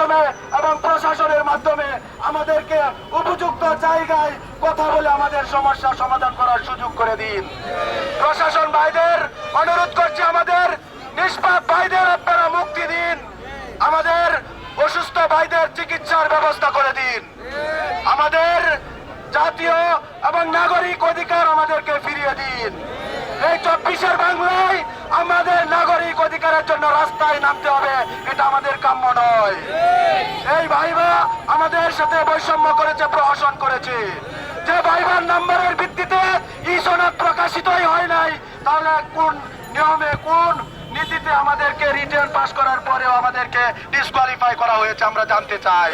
মাধ্যমে এবং প্রশাসনের মাধ্যমে আমাদেরকে উপযুক্ত জায়গায় কথা বলে আমাদের সমস্যা সমাধান করার সুযোগ করে দিন। প্রশাসন ভাইদের, অনুরোধ করছি আমাদের, নিষ্পাপ ভাইদের আপনারা মুক্তি দিন। আমাদের অসুস্থ ভাইদের চিকিৎসার ব্যবস্থা করে দিন। আমাদের জাতীয় এবং নাগরিক অধিকার আমাদেরকে ফিরিয়ে দিন। এই চব্বিশের বাংলায় আমাদের নাগরিক অধিকারের জন্য রাস্তায় নামতে হবে, এটা আমাদের কাম্য নয়। এই ভাইবা আমাদের সাথে বৈষম্য করেছে, প্রহসন করেছে। যে ভাইবার নাম্বারের ভিত্তিতে ই প্রকাশিতই হয় নাই, তাহলে কোন নিয়মে, কোন নীতিতে আমাদেরকে রিটার্ন পাশ করার পরেও আমাদেরকে ডিসকোয়ালিফাই করা হয়েছে আমরা জানতে চাই।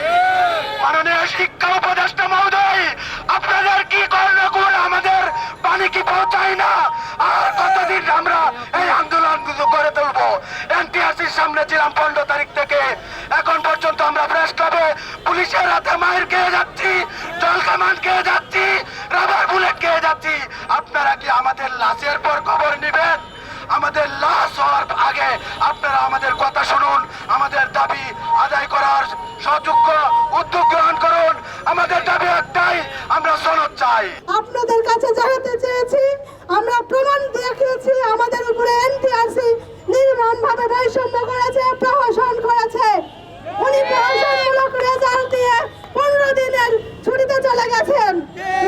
মাননীয় শিক্ষা উপদেষ্টা মহোদয়, আপনাদের কি কর্ণ করে আমাদের পানি কি পৌঁছায় না? পুলিশের হাতে মায়ের খেয়ে যাচ্ছি, জল কামান খেয়ে যাচ্ছি, রাবার বুলেট খেয়ে যাচ্ছি। আপনারা কি আমাদের লাশের পর খবর নেবেন? আমাদের লাশ হওয়ার আগে আপনারা আমাদের কথা শুনুন, আমাদের দাবি আদায় করার সযোগ্য উদ্যোগ গ্রহণ করুন। আমাদের দাবি একটাই, আমরা সনদ চাই। আপনাদের কাছে জানাতে চেয়েছি, আমরা প্রমাণ দেখিয়েছি, আমাদের উপরে এনটিআরসি নির্মম ভাবে বৈষম্য করেছে, প্রহসন করেছে উনি প্রহসনমূলক রেজাল্ট দিয়ে পনেরো দিনের ছুটিতে চলে গেছেন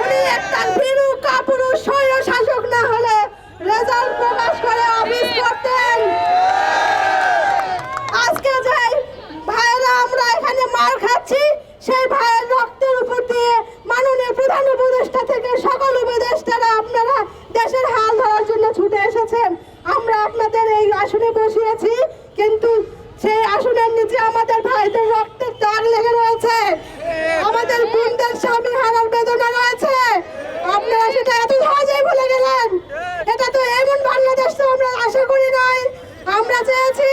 উনি একটা ভীরু কাপুরুষ স্বৈর শাসক না হলে রেজাল্ট প্রকাশ করে অফিস করতেন আজকে যে ভাইয়েরা আমরা এখানে মার খাচ্ছি সেই ভাইয়ের রক্তের উপর দিয়ে মাননীয় প্রধান উপদেষ্টা থেকে সকল উপদেষ্টারা আপনারা দেশের হাল ধরার জন্য ছুটে এসেছেন আমরা আপনাদের এই আসনে বসিয়েছি কিন্তু সেই আসনের নিচে আমাদের রক্তের দাগ লেগে রয়েছে। আমাদের বোনদের স্বামী হারার বেদনা রয়েছে। আপনারা সেটা এত সহজেই ভুলে গেলেন। এটা তো এমন বাংলাদেশ তো আমরা আশা করি নাই। আমরা চেয়েছি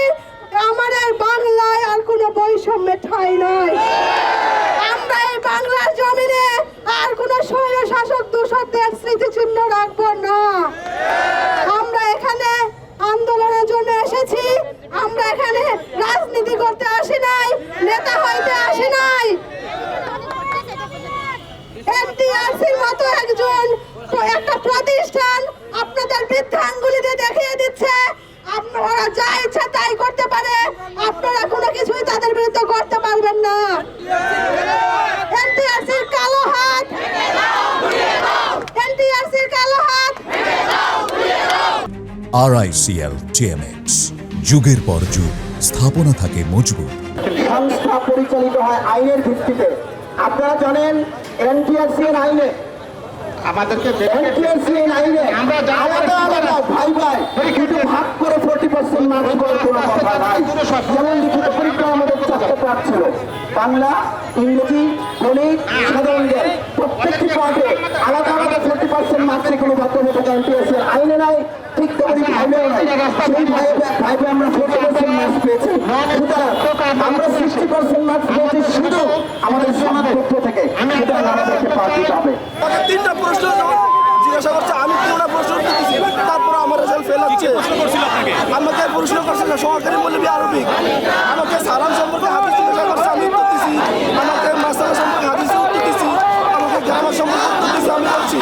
আমাদের বাংলায় আর কোনো বৈষম্যের ঠাঁই নয় আমরা এই বাংলার জমিনে আর কোনো স্বৈর শাসক দূষকদের স্মৃতিচিহ্ন রাখব না আমরা এখানে আন্দোলনের জন্য এসেছি আমরা এখানে রাজনীতি করতে আসি নাই নেতা হইতে আসি নাই এনটিআরসির মতো একজন একটা প্রতিষ্ঠান আপনাদের বৃদ্ধাঙ্গুলিতে দেখিয়ে দিচ্ছে। আপনারা যা ইচ্ছা তাই করতে পারে আপনারা কোনো কিছুই তাদের বিরুদ্ধে করতে পারবেন না। এনটিআরসির কালো হাত। এনটিআরসির কালো হাত। আরআইসিএল টিএমএক্স যুগের পর যুগ স্থাপনা থাকে মজবুত। সংস্থা পরিচালিত হয় আইনের ভিত্তিতে। আপনারা জানেন এনটিআরসি এর আইনে আমাদেরকে আমরা আলাদা আলাদা ভাই ভাই। কিন্তু ভাগ করে ফোর্টি পার্সেন্ট মার্ক করে কোনো কথা নাই। যেমন লিখিত পরীক্ষা আমাদের চারটে পাঠ ছিল। বাংলা ইংরেজি গণিত সাধারণ জ্ঞান। প্রত্যেকটি পাঠে আলাদা আলাদা ফোর্টি পার্সেন্ট মার্কসে কোনো থাকে এনটিআরসি এর আইনে নাই ঠিক তেমনি ভাইবেও নাই। সেই ভাই ভাই আমরা ফোর্টি পার্সেন্ট মার্কস পেয়েছি। সুতরাং আমরা সিক্সটি পার্সেন্ট মার্কস পেয়েছি। আমাদের সমাজের পক্ষ থেকে সুতরাং আমাদেরকে দেখতে দিতে হবে আমাকে তিনটা প্রশ্ন জিজ্ঞাসা করছে আমি তিনটা প্রশ্ন করতেছি? তারপর আমার রেজাল্ট ফেল হচ্ছে। আমাকে প্রশ্ন করছে না সহকারী মৌলবী আরবিক। আমাকে সালাম সম্পর্কে হাদিস জিজ্ঞাসা করছে আমি উত্তর দিছি আমাকে মাসালা সম্পর্কে হাদিস উত্তর দিছি আমাকে গ্রামার সম্পর্কে উত্তর দিছি আমি বলছি।